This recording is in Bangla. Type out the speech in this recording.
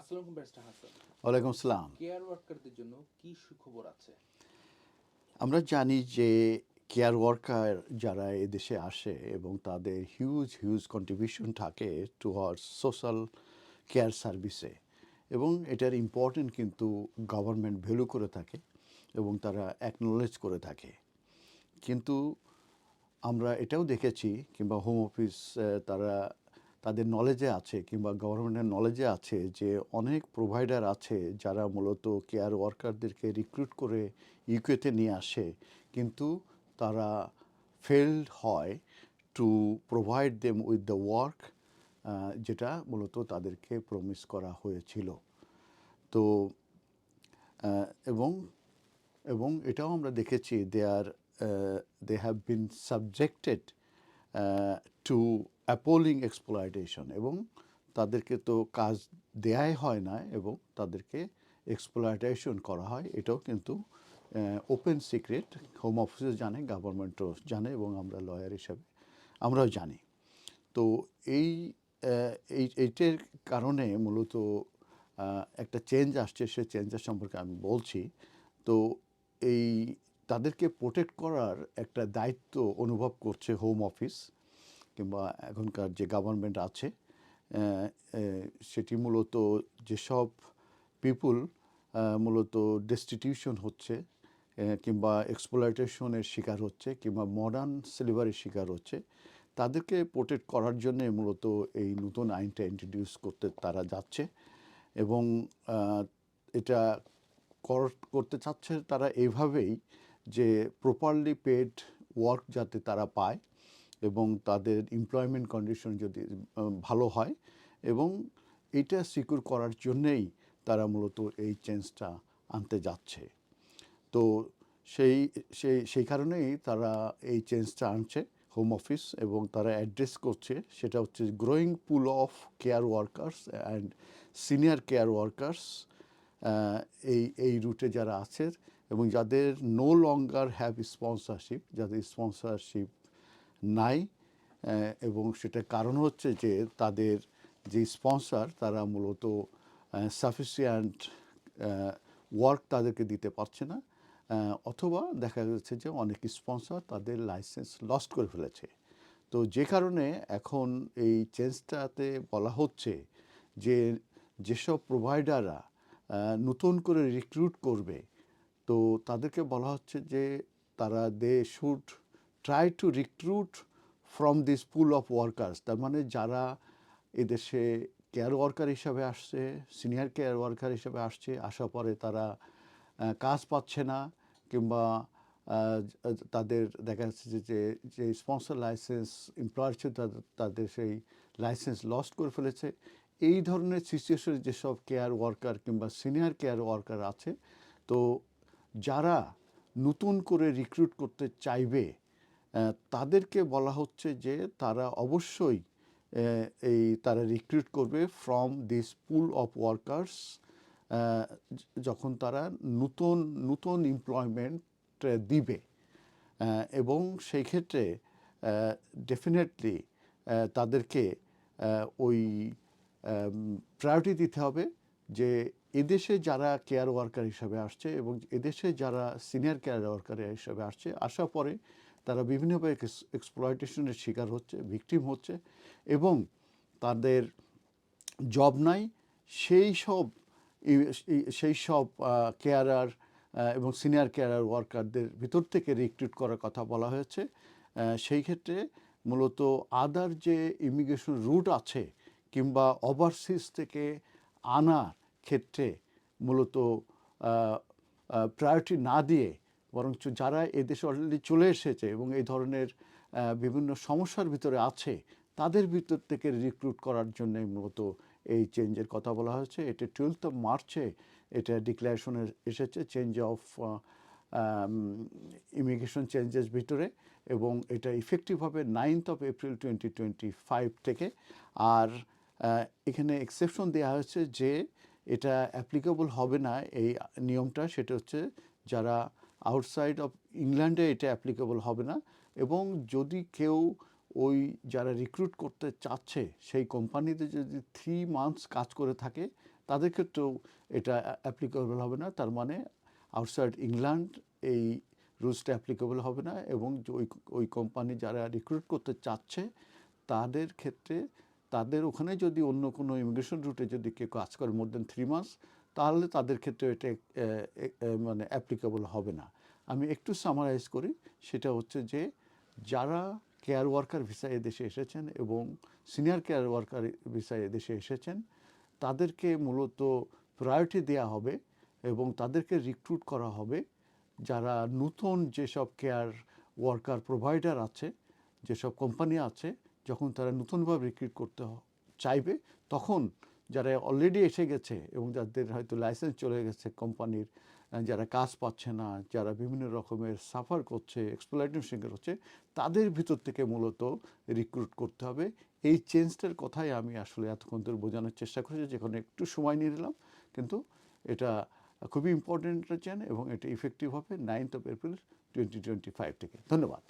আসসালামু আলাইকুম হাসান। ওয়ালাইকুম আসসালাম। কেয়ার ওয়ার্কারদের জন্য কি সুখবর আছে? আমরা জানি যে কেয়ার ওয়ার্কার যারা এদেশে আসে এবং তাদের হিউজ হিউজ কন্ট্রিবিউশন থাকে টুয়ার্ডস সোশ্যাল কেয়ার সার্ভিসে এবং এটার ইম্পর্টেন্ট কিন্তু গভর্নমেন্ট ভ্যালু করে থাকে এবং তারা অ্যাকনোলেজ করে থাকে। কিন্তু আমরা এটাও দেখেছি কিংবা হোম অফিস তারা তাদের নলেজে আছে কিংবা গভর্নমেন্টের নলেজে আছে যে অনেক প্রোভাইডার আছে যারা মূলত কেয়ার ওয়ার্কারদেরকে রিক্রুট করে ইউকেতে নিয়ে আসে। কিন্তু তারা ফেলড হয় to provide them with the work যেটা মূলত তাদেরকে প্রমিস করা হয়েছিল। তো এবং এবং এটাও আমরা দেখেছি they are they have been subjected to appalling exploitation এবং তাদেরকে তো কাজ দেয়াই হয় না এবং তাদেরকে এক্সপ্লয়টেশন করা হয়। এটাও কিন্তু ওপেন সিক্রেট হোম অফিসে জানে গভর্নমেন্টও জানে এবং আমরা লয়ার হিসাবে আমরাও জানি। তো এই এইটার কারণে মূলত একটা চেঞ্জ আসছে, সে চেঞ্জের সম্পর্কে আমি বলছি। তো এই, তাদেরকে প্রোটেক্ট করার একটা দায়িত্ব অনুভব করছে হোম অফিস কিংবা এখনকার যে গভর্নমেন্ট আছে সেটি মূলত যেসব পিপুল মূলত ডেস্টিটিউশন হচ্ছে কিংবা এক্সপ্লয়টেশনের শিকার হচ্ছে, কিংবা মডার্ন সিলিভারের শিকার হচ্ছে, তাদেরকে প্রোটেক্ট করার জন্য মূলত এই নতুন আইনটা ইন্ট্রোডিউস করতে তারা যাচ্ছে এবং এটা কর- করতে চাচ্ছে তারা এইভাবেই যে প্রপারলি পেড ওয়ার্ক যাতে তারা পায় এবং তাদের এমপ্লয়মেন্ট কন্ডিশন যদি ভালো হয় এবং এটা সিকিউর করার জন্যেই তারা মূলত এই চেঞ্জটা আনতে যাচ্ছে। তো সেই সেই সেই কারণেই তারা এই চেঞ্জটা আনছে হোম অফিস এবং তারা অ্যাড্রেস করছে, সেটা হচ্ছে growing pool of care workers and senior care workers এই এই রুটে যারা আছে এবং যাদের নো লঙ্গার হ্যাভ স্পন্সরশিপ যাদের স্পন্সরশিপ নাই এবং সেটার কারণ হচ্ছে যে তাদের যে স্পন্সর, তারা মূলত সাফিসিয়েন্ট ওয়ার্ক তাদেরকে দিতে পারছে না অথবা দেখা যাচ্ছে যে অনেক স্পন্সর তাদের লাইসেন্স লস্ট করে ফেলেছে। তো যে কারণে এখন এই চেঞ্জটাতে বলা হচ্ছে যে যেসব প্রোভাইডাররা নতুন করে রিক্রুট করবে, তো তাদেরকে বলা হচ্ছে যে তারা they should try to recruit from this pool of workers তার মানে যারা এদেশে কেয়ার ওয়ার্কার হিসাবে আসছে সিনিয়র কেয়ার ওয়ার্কার হিসাবে আসছে, আসার পরে তারা কাজ পাচ্ছে না, কিংবা তাদের দেখা যাচ্ছে যে- যে স্পন্সর লাইসেন্স এমপ্লয়ার ছিল, তাদের সেই লাইসেন্স লস্ট করে ফেলেছে। এই ধরনের সিচুয়েশনে যেসব কেয়ার ওয়ার্কার কিংবা সিনিয়র কেয়ার ওয়ার্কার আছে, তো যারা নতুন করে রিক্রুট করতে চাইবে তাদেরকে বলা হচ্ছে যে তারা অবশ্যই এই তারা রিক্রুট করবে from this pool of workers যখন তারা নতুন নতুন এমপ্লয়মেন্ট দিবে। এবং সেই ক্ষেত্রে ডেফিনেটলি তাদেরকে ওই প্রায়োরিটি দিতে হবে যে এদেশে যারা কেয়ার ওয়ার্কার হিসাবে আসছে এবং এদেশে যারা সিনিয়র কেয়ার ওয়ার্কার হিসাবে আসছে, আসার পরে তারা বিভিন্নভাবে এক্সপ্লয়টেশনের শিকার হচ্ছে ভিকটিম হচ্ছে এবং তাদের জব নাই। সেই সব সেই সব কেয়ারার এবং সিনিয়র কেয়ারার ওয়ার্কারদের ভিতর থেকে রিক্রুট করার কথা বলা হয়েছে। সেই ক্ষেত্রে মূলত আদার যে ইমিগ্রেশন রুট আছে কিংবা ওভারসিজ থেকে আনার ক্ষেত্রে মূলত প্রায়োরিটি না দিয়ে বরঞ্চ যারা এদেশে অলরেডি চলে এসেছে এবং এই ধরনের বিভিন্ন সমস্যার ভিতরে আছে, তাদের ভিতর থেকে রিক্রুট করার জন্য মূলত এই চেঞ্জের কথা বলা হয়েছে। এটা টুয়েলথ অফ মার্চে এটা ডিক্লারেশনে এসেছে চেঞ্জ অফ ইমিগ্রেশন চেঞ্জেস ভিতরে এবং এটা ইফেক্টিভ হবে ninth of April twenty twenty five থেকে। আর এখানে এক্সেপশন দেওয়া হয়েছে যে এটা অ্যাপ্লিকেবল হবে না এই নিয়মটা, সেটা হচ্ছে যারা আউটসাইড অফ ইংল্যান্ডে এটা অ্যাপ্লিকেবল হবে না। এবং যদি কেউ ওই যারা রিক্রুট করতে চাচ্ছে, সেই কোম্পানিতে যদি থ্রি মান্থস কাজ করে থাকে, তাদের ক্ষেত্রেও এটা অ্যাপ্লিকেবল হবে না। তার মানে আউটসাইড ইংল্যান্ড এই রুলসটা অ্যাপ্লিকেবল হবে না এবং ওই ওই কোম্পানি যারা রিক্রুট করতে চাচ্ছে, তাদের ক্ষেত্রে তাদের ওখানে যদি অন্য কোনো ইমিগ্রেশন রুটে যদি কেউ কাজ করে মোর দেন থ্রি মান্থস তাহলে তাদের ক্ষেত্রে এটা মানে অ্যাপ্লিকেবল হবে না। আমি একটু সামারাইজ করি, সেটা হচ্ছে যে যারা কেয়ার ওয়ার্কার ভিসায় এদেশে এসেছেন এবং সিনিয়র কেয়ার ওয়ার্কার ভিসায় এদেশে এসেছেন, তাদেরকে মূলত প্রায়োরিটি দেওয়া হবে এবং তাদেরকে রিক্রুট করা হবে। যারা নতুন যেসব কেয়ার ওয়ার্কার প্রোভাইডার আছে, যেসব কোম্পানি আছে, যখন তারা নতুনভাবে রিক্রুট করতে চাইবে, তখন যারা অলরেডি এসে গেছে এবং যাদের হয়তো লাইসেন্স চলে গেছে কোম্পানির যারা কাজ পাচ্ছে না, যারা বিভিন্ন রকমের সাফার করছে এক্সপ্লয়টেশন করছে তাদের ভিতর থেকে মূলত রিক্রুট করতে হবে। এই চেঞ্জটার কথাই আমি আসলে এতক্ষণ ধরে বোঝানোর চেষ্টা করেছি, যেখানে একটু সময় নিয়ে নিলাম। কিন্তু এটা খুবই ইম্পর্টেন্ট চেন এবং এটা ইফেক্টিভ হবে ninth of April twenty twenty five থেকে। ধন্যবাদ।